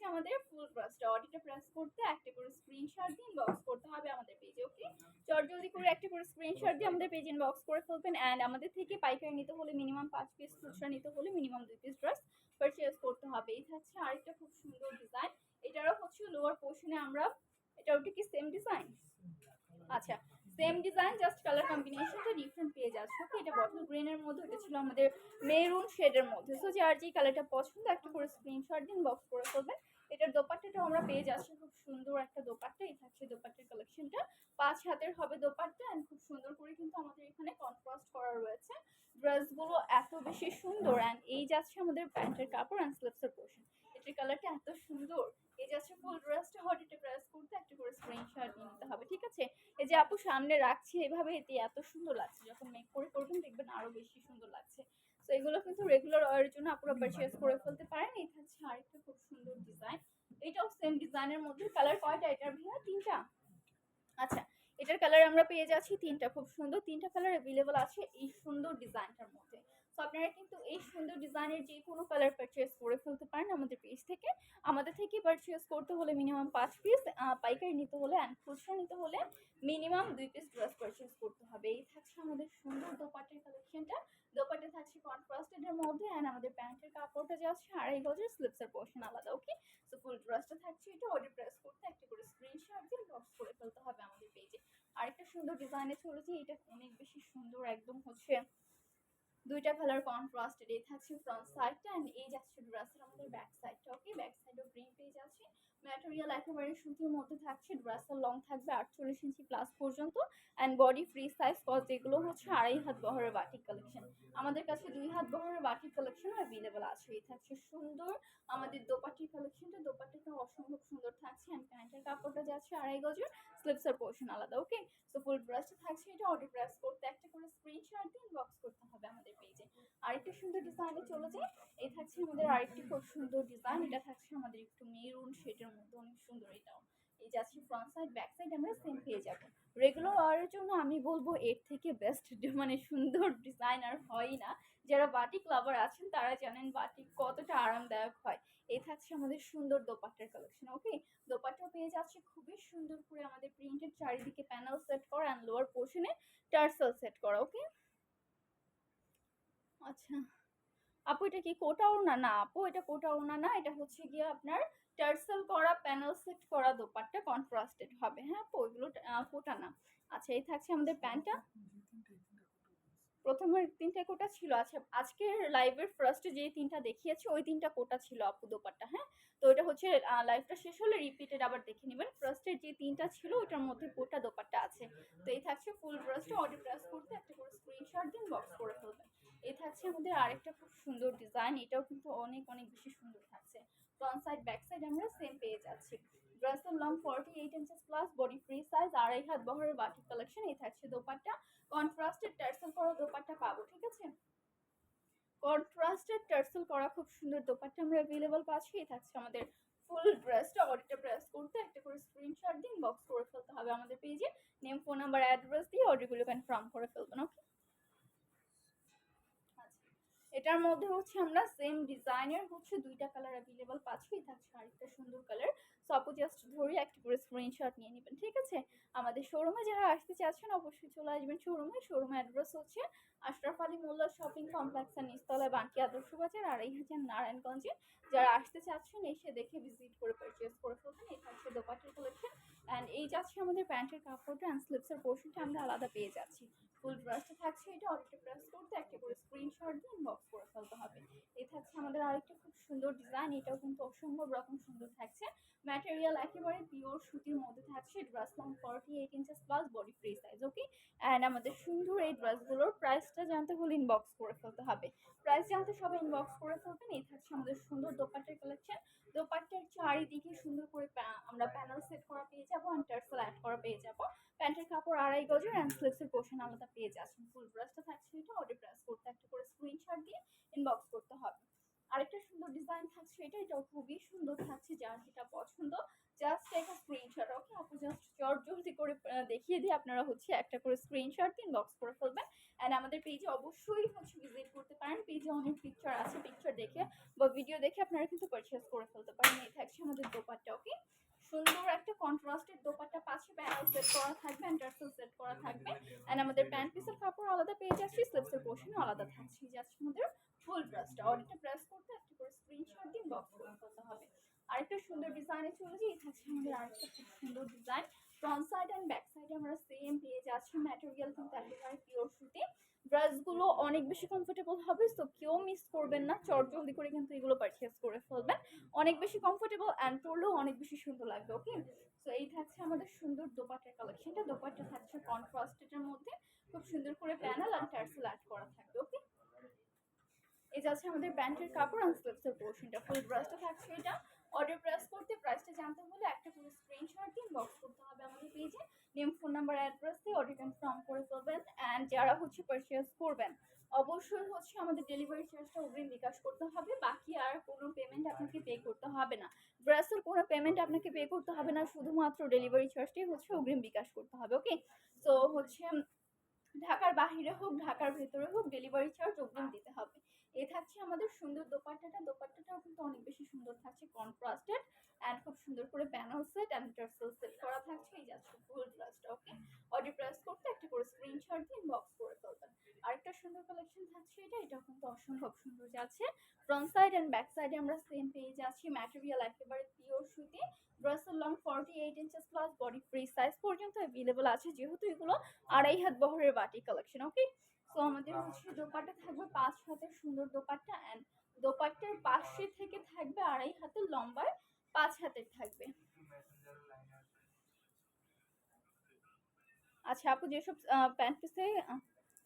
থাকছে আমাদের ফুল ব্রাশটা অডিটা প্রেস করতে একটা করে স্ক্রিনশট দিয়ে ইনবক্স করতে হবে আমাদের পেজে ওকে চট জলদি করে একটা করে স্ক্রিনশট দিয়ে আমাদের পেজ ইনবক্স করে ফেলবেন অ্যান্ড আমাদের থেকে পাইকারি নিতে হলে মিনিমাম পাঁচ পিস খুচরা নিতে হলে মিনিমাম দুই পিস ড্রেস পারচেস করতে হবে। এই হচ্ছে আরেকটা খুব সুন্দর ডিজাইন এটারও হচ্ছে লোয়ার পোর্শনে আমরা এটা ওটা কি সেম ডিজাইন আচ্ছা সেম ডিজাইন জাস্ট কালার কম্বিনেশনটা ডিফারেন্ট পেয়ে যাচ্ছে ওকে এটা বটল গ্রিনের মধ্যে, এটা ছিল আমাদের মেরুন শেডের মধ্যে। সো যার যে কালারটা পছন্দ, একটা করে স্ক্রিনশট দিন বক্স করে ফেলবেন। পেয়ে যাচ্ছি খুব সুন্দর একটা দোপাট্টা। এই থাকছে দোপাট্টার কালেকশনটা পাঁচ হাতের হবে দোপাট্টা অ্যান্ড খুব সুন্দর করে কিন্তু আমাদের এখানে কন্ট্রাস্ট করা রয়েছে। ড্রেসগুলো এত বেশি সুন্দর অ্যান্ড এই যাচ্ছে আমাদের প্যান্টের কাপড় অ্যান্ড স্লিপসের পোর্শন এটার কালারটা এত সুন্দর। এই যাচ্ছে ফুল ড্রেসটা হটিতে প্রেস করতে একটা করে স্ক্রিনশট নিয়ে নিতে হবে, ঠিক আছে? এই যে আপু সামনে রাখছি এভাবে, এতে এত সুন্দর লাগছে। যখন মেক করে করবেন দেখবেন আরও বেশি সুন্দর লাগছে। তো এগুলো কিন্তু রেগুলার ওয়ারের জন্য আপনারা পারচেজ করে ফেলতে পারেন। এই থাকছে আরেকটা খুব সুন্দর ডিজাইন সেম ডিজাইনের মধ্যে কালার কয়টা এটার ভাইয়া? তিনটা? আচ্ছা এটার কালার আমরা পেয়ে যাচ্ছি তিনটা, খুব সুন্দর। তিনটা কালার অ্যাভেলেবল আছে এই সুন্দর ডিজাইনটার মধ্যে। আপনারা কিন্তু এই সুন্দর ডিজাইনের যে কোনো কালার পারচেস করে ফেলতে পারেন আমাদের পেজ থেকে। আমাদের থেকে পারচেস করতে হলে মিনিমাম পাঁচ পিস পাইকারি নিতে হলে অ্যান্ড খুচরা নিতে হলে মিনিমাম দুই পিস ড্রেস পারচেস করতে হবে। এই থাকছে আমাদের সুন্দর দোপাটের কালেকশনটা দোপাটে থাকছে কন্ট্রাস্টেডের মধ্যে অ্যান্ড আমাদের প্যান্টের কাপড়টা যে যাচ্ছে আড়াই গজের স্লিপসের পোর্শন আলাদা ওকে সো ফুল ড্রেসটা থাকছে এটা অর্ডার প্রেস করতে একটা করে স্ক্রিনশট দিয়ে বক্স করে ফেলতে হবে আমাদের পেজে আরেকটা সুন্দর ডিজাইনে চলেছে, এটা অনেক বেশি সুন্দর, একদম হচ্ছে দুইটা কালার কন্ট্রাস্টেড এই থাকছে ফ্রন্ট সাইডটা অ্যান্ড এই যাচ্ছে ড্রেসের আমাদের ব্যাক সাইডটা ওকে ব্যাক সাইডও গ্রিন পেয়ে ম্যাটেরিয়াল একেবারে সুতির মধ্যে থাকছে ড্রেসের লং থাকবে আটচল্লিশ ইঞ্চি প্লাস পর্যন্ত and body free size cause যেগুলো হচ্ছে আড়াই হাত বহরের বাটিক কালেকশন আমাদের কাছে দুই হাত বহরের বাটিক কালেকশন অ্যাভেলেবেল আছে। এই থাকছে সুন্দর আমাদের দোপাটির কালেকশনটা দোপাটিটা অসম্ভব সুন্দর থাকছে অ্যান্ড প্যান্টের কাপড়টা যাচ্ছে আড়াই গজের। স্লিপসের পোর্শন আলাদা ওকে সো ফুল ড্রেসটা থাকছে এটা অর্ডার প্রেস করতে। একটা করে স্ক্রিনশট দিয়ে ইনবক্স করতে হবে আমাদের পেজে আরেকটা সুন্দর ডিজাইনে চলে যায় এই থাকছে আমাদের আরেকটি খুব সুন্দর ডিজাইন এটা থাকছে আমাদের একটু মেরুন শেডের মধ্যে অনেক সুন্দর এটাও। এই যাচ্ছে ফ্রন্ট সাইড ব্যাক সাইড আমরা সেম পেয়ে যাব। রেগুলার ওয়ারের জন্য আমি বলব এর থেকে বেস্ট মানে সুন্দর ডিজাইন আর হয় না। যারা বাটিক লাভার আছেন, তারা জানেন বাটিক কতটা আরামদায়ক হয়। এই থাকছে আমাদের সুন্দর দোপাট্টার কালেকশন ওকে দোপাট্টা পেয়ে যাচ্ছে, খুবই সুন্দর করে আমাদের প্রিন্টেড চারিদিকে প্যানেল সেট করা অ্যান্ড লোয়ার পোর্শনে টার্সেল সেট করা ওকে আচ্ছা। আপু এটা কি কোটা ওড়না? না, আপু এটা কোটা ওড়না না, এটা হচ্ছে গিয়ে আপনার টার্সেল করা, প্যানেল সেট করা দোপাট্টা কন্ট্রাস্টেড হবে। হ্যাঁ আপু ওইগুলো কোটা না। আচ্ছা এই থাকছে আমাদের প্যান্টটা প্রথমের তিনটা কোটা ছিল। আচ্ছা আজকের লাইভের ফার্স্টে যে তিনটা দেখিয়েছি, ওই তিনটা কোটা ছিল আপু দোপাট্টা হ্যাঁ? তো এটা হচ্ছে লাইভটা শেষ হলে রিপিটেড আবার দেখে নেবেন। ফার্স্টের যে তিনটা ছিল ওটার মধ্যে কোটা দোপাট্টা আছে। তো এই থাকছে ফুল ড্রেসটা অর্ডার প্রেস করতে একটা করে স্ক্রিনশট দিন বক্স করে ফেলবেন। এই থাকছে আমাদের আরেকটা খুব সুন্দর ডিজাইন এটাও কিন্তু অনেক অনেক বেশি সুন্দর থাকছে। ফ্রন্ট সাইড ব্যাক সাইড আমরা সেম পেয়ে যাচ্ছি। ড্রেসের long forty eight inches plus body free size আড়াই হাত বহরের বাটিক কালেকশন এই থাকছে দোপাট্টা। কন্ট্রাস্টেড টার্সেল করা দোপাট্টা পাবো, ঠিক আছে? কন্ট্রাস্টেড টার্সেল করা খুব সুন্দর দোপাট্টা আমরা অ্যাভেলেবল পাচ্ছি। এই থাকছে আমাদের ফুল ড্রেসটা অর্ডারটা প্রেস করতে একটা করে স্ক্রিনশট দিন বক্স করে ফেলতে হবে আমাদের পেজে নেম ফোন নাম্বার অ্যাড্রেস দিয়ে অর্ডারগুলো কনফার্ম করে ফেলবেন ওকে এটার মধ্যে হচ্ছে আমরা সেম ডিজাইনের হচ্ছে দুইটা কালার অ্যাভেলেবল পাচ্ছি। এই থাকছে আরেকটা সুন্দর কালার সো আপু জাস্ট ধরে একটা করে স্ক্রিনশট নিয়ে নেবেন, ঠিক আছে? আমাদের শোরুমে যারা আসতে চাচ্ছেন, অবশ্যই চলে আসবেন শোরুমে শোরুমে অ্যাড্রেস হচ্ছে আশরাফ আলী মোল্লা শপিং কমপ্লেক্সের নিচতলায় বাঙ্কি আদর্শ বাজার, আড়াই হাজার নারায়ণগঞ্জে। যারা আসতে চাচ্ছেন, এসে দেখে ভিজিট করে পারচেস করে ফেলবেন এই থাকছে দোপাটের কালেকশন অ্যান্ড এই যাচ্ছে আমাদের প্যান্টের কাপড়টা অ্যান্ড স্লিপসের পোর্শনটা আমরা আলাদা পেয়ে যাচ্ছি। ফুল ব্রাশটা থাকছে এটা অর্ডারটা ব্রাশ করতে একটা করে স্ক্রিনশট দিয়ে ইনবক্স করে ফেলতে হবে। এই থাকছে আমাদের আরেকটা খুব সুন্দর ডিজাইন এটাও কিন্তু অসম্ভব রকম সুন্দর থাকছে। ম্যাটেরিয়াল একেবারে পিওর সুতির মধ্যে থাকছে dress long forty eight inches plus body free size okay and আমাদের সুন্দর এই ড্রেসগুলোর প্রাইসটা জানতে হলে ইনবক্স করে ফেলতে হবে। প্রাইস জানতে সবাই ইনবক্স করে ফেলবেন। এই থাকছে আমাদের সুন্দর দোপাট্টার কালেকশন দোপাট্টার চারিদিকে সুন্দর করে আমরা প্যানেল সেট করা পেয়ে যাব অ্যান্ড অ্যাড করা পেয়ে যাব। প্যান্টের কাপড় আড়াই গজের অ্যান্ড স্লিপসের পোর্শন আলাদা পেয়ে যাচ্ছেন। ফুল ড্রেসটা থাকছে এটা অর্ডার প্রেস করতে একটা করে স্ক্রিনশট দিয়ে ইনবক্স করতে হবে। আরেকটা সুন্দর ডিজাইন থাকছে এটা, এটাও খুবই সুন্দর থাকছে, যার যেটা পছন্দ। জাস্ট একটা স্ক্রিনশট ওকে আপু জাস্ট চট জলদি করে দেখিয়ে দিয়ে আপনারা হচ্ছে একটা করে স্ক্রিনশট দিয়ে ইনবক্স করে ফেলবেন। অ্যান্ড আমাদের পেজে অবশ্যই হচ্ছে ভিজিট করতে পারেন। পেজে অনেক পিকচার আছে পিকচার দেখে বা ভিডিও দেখে আপনারা কিন্তু পারচেস করে ফেলতে পারেন। এই থাকছে আমাদের দোপাট্টা ওকে সুন্দর একটা কন্ট্রাস্টেড দোপাট্টা পাচ্ছে প্যানেল সেট করা থাকবে অ্যান্ড সেট করা থাকবে। অ্যান্ড আমাদের প্যান্ট পিসের কাপড় আলাদা পেয়ে যাচ্ছি স্লিপসের পোর্শন আলাদা থাকছে। যাচ্ছে আমাদের ফুল ড্রেসটা অর্ডারটা প্রেস করতে একটা করে স্ক্রিনশট দিন বক্স করে ফেলতে হবে। আরেকটা সুন্দর ডিজাইনে চলে যাই। থাকছে আমাদের আরেকটা খুব সুন্দর design front side and back সাইডে আমরা সেম পেয়ে যাচ্ছি ম্যাটেরিয়াল কিন্তু একেবারে পিওর সুতি। ড্রেসগুলো অনেক বেশি কমফোর্টেবল হবে সো কেউ মিস করবেন না। চট জলদি করে কিন্তু এগুলো পারচেস করে ফেলবেন। অনেক বেশি কমফোর্টেবল অ্যান্ড পরলেও অনেক বেশি সুন্দর লাগবে ওকে সো এই থাকছে আমাদের সুন্দর দোপাট্টার কালেকশনটা দোপাট্টা থাকছে কন্ট্রাস্টেডের মধ্যে। খুব সুন্দর করে প্যানেল অ্যান্ড টার্সেল অ্যাড করা থাকবে ওকে এই যাচ্ছে আমাদের প্যান্টের কাপড় অ্যান্ড স্লিপসের পোর্শনটা ফুল ড্রেসটা থাকছে এটা। অর্ডার প্রেস করতে প্রাইসটা জানতে হলে একটা করে স্ক্রিনশট দিন বক্স করতে হবে আমাদের পেজে নেম ফোন নাম্বার অ্যাড্রেস দিয়ে অর্ডার কনফার্ম করে ফেলবেন অ্যান্ড যারা হচ্ছে পারচেস করবেন, অবশ্যই হচ্ছে আমাদের ডেলিভারি চার্জটা অগ্রিম বিকাশ করতে হবে। বাকি আর কোনো পেমেন্ট আপনাকে পে করতে হবে না। ড্রেসের কোনো পেমেন্ট আপনাকে পে করতে হবে না, শুধুমাত্র ডেলিভারি চার্জটাই হচ্ছে অগ্রিম বিকাশ করতে হবে ওকে তো হচ্ছে ঢাকার বাহিরে হোক, ঢাকার ভেতরে হোক ডেলিভারি চার্জ অগ্রিম দিতে হবে। এ থাকছে আমাদের সুন্দর দোপাট্টাটা। দোপাট্টাটাও কিন্তু অনেক বেশি সুন্দর থাকছে কন্ট্রাস্টেড অ্যান্ড খুব সুন্দর করে panel set and tassel set করা থাকছে এই যাচ্ছে ফুল ড্রেসটা ওকে অর্ডার প্রেস করতে একটা করে স্ক্রিনশট দিয়ে বক্স করে ফেলবেন আরেকটা সুন্দর কালেকশন থাকছে এটা এটাও কিন্তু অসম্ভব সুন্দর যাচ্ছে। ফ্রন্ট সাইড অ্যান্ড ব্যাক সাইডে আমরা সেম পেয়ে যাচ্ছি ম্যাটেরিয়াল একেবারে পিওর সুতি। ড্রেসের long forty eight inches plus body free size পর্যন্ত অ্যাভেলেবল আছে যেহেতু এগুলো আড়াই হাত বহরের বাটি কালেকশন ওকে সো আমাদের হচ্ছে দোপাট্টা থাকবে পাঁচ হাতের সুন্দর দোপাট্টা অ্যান্ড দোপাট্টার পাশে থেকে থাকবে আড়াই হাতের লম্বায় পাঁচ হাতের থাকবে। আচ্ছা আপু যেসব প্যান্ট পিসে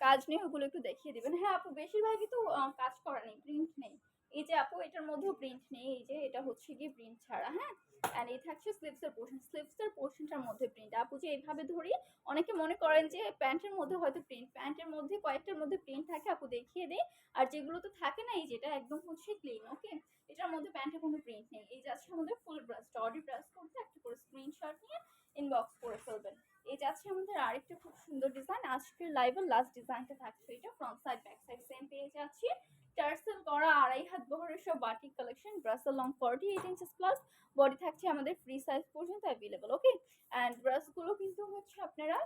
কাজ নেই, ওগুলো একটু দেখিয়ে দিবেন। হ্যাঁ আপু, বেশিরভাগই তো কাজ করা নেই প্রিন্ট নেই। এই যে আপু, এটার মধ্যেও প্রিন্ট নেই, এই যে এটা হচ্ছে গিয়ে প্রিন্ট ছাড়া হ্যাঁ? অ্যান্ড এই থাকছে স্লিপসের পোর্শন স্লিপসের পোর্শনটার মধ্যে প্রিন্ট আপু, যে এইভাবে ধরি, অনেকে মনে করেন যে প্যান্টের মধ্যে হয়তো প্রিন্ট প্যান্টের মধ্যে কয়েকটার মধ্যে প্রিন্ট থাকে, আপু, দেখিয়ে দেয় আর যেগুলো তো থাকে না, এই যেটা একদম হচ্ছে ক্লিন ওকে এটার মধ্যে প্যান্টে কোনো প্রিন্ট নেই। এই যাচ্ছে আমাদের ফুল ব্রাশটা অডি ব্রাশ করতে, একটা করে স্ক্রিনশট নিয়ে ইনবক্স করে ফেলবেন। এই যাচ্ছে আমাদের আরেকটা খুব সুন্দর ডিজাইন আজকের লাইভের লাস্ট ডিজাইনটা থাকছে এটা front side back side same পেয়ে যাচ্ছি। টার্সেল করা, আড়াই হাত বহরের সব batik collection Brussels long forty eight inches plus body থাকছে আমাদের ফ্রি সাইজ পর্যন্ত অ্যাভেলেবল ওকে অ্যান্ড ব্রাশগুলো কিন্তু হচ্ছে আপনারা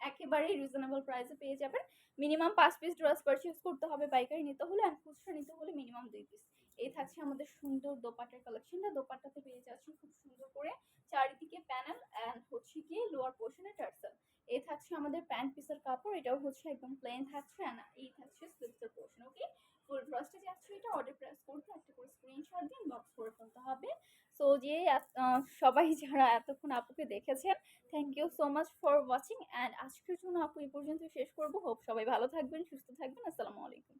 একেবারেই রিজনেবল প্রাইসে পেয়ে যাবেন। মিনিমাম পাঁচ পিস ড্রেস পারচেস করতে হবে, পাইকারি নিতে হলে অ্যান্ড খুচরা নিতে হলে মিনিমাম দুই পিস এই থাকছে আমাদের সুন্দর দোপাটার কালেকশনটা দোপাট্টাতে পেয়ে যাচ্ছি খুব সুন্দর করে চারিদিকে প্যানেল অ্যান্ড হচ্ছে গিয়ে লোয়ার পোর্শনে টার্সেল এই থাকছে আমাদের প্যান্ট পিসের কাপড়, এটাও হচ্ছে একদম প্লেন থাকছে অ্যান্ড এই থাকছে স্লিপসের পোর্শন ওকে ফুল ড্রেসটা যাচ্ছে এটা অর্ডার প্রেস করতে একটা করে স্ক্রিনশট দিন বক্স করে ফেলতে হবে। সো যে সবাই যারা এতক্ষণ আপুকে দেখেছেন thank you so much for watching and আজকের জন্য আপু এই পর্যন্ত শেষ করব। হোপ সবাই ভালো থাকবেন, সুস্থ থাকবেন। আসসালামু আলাইকুম।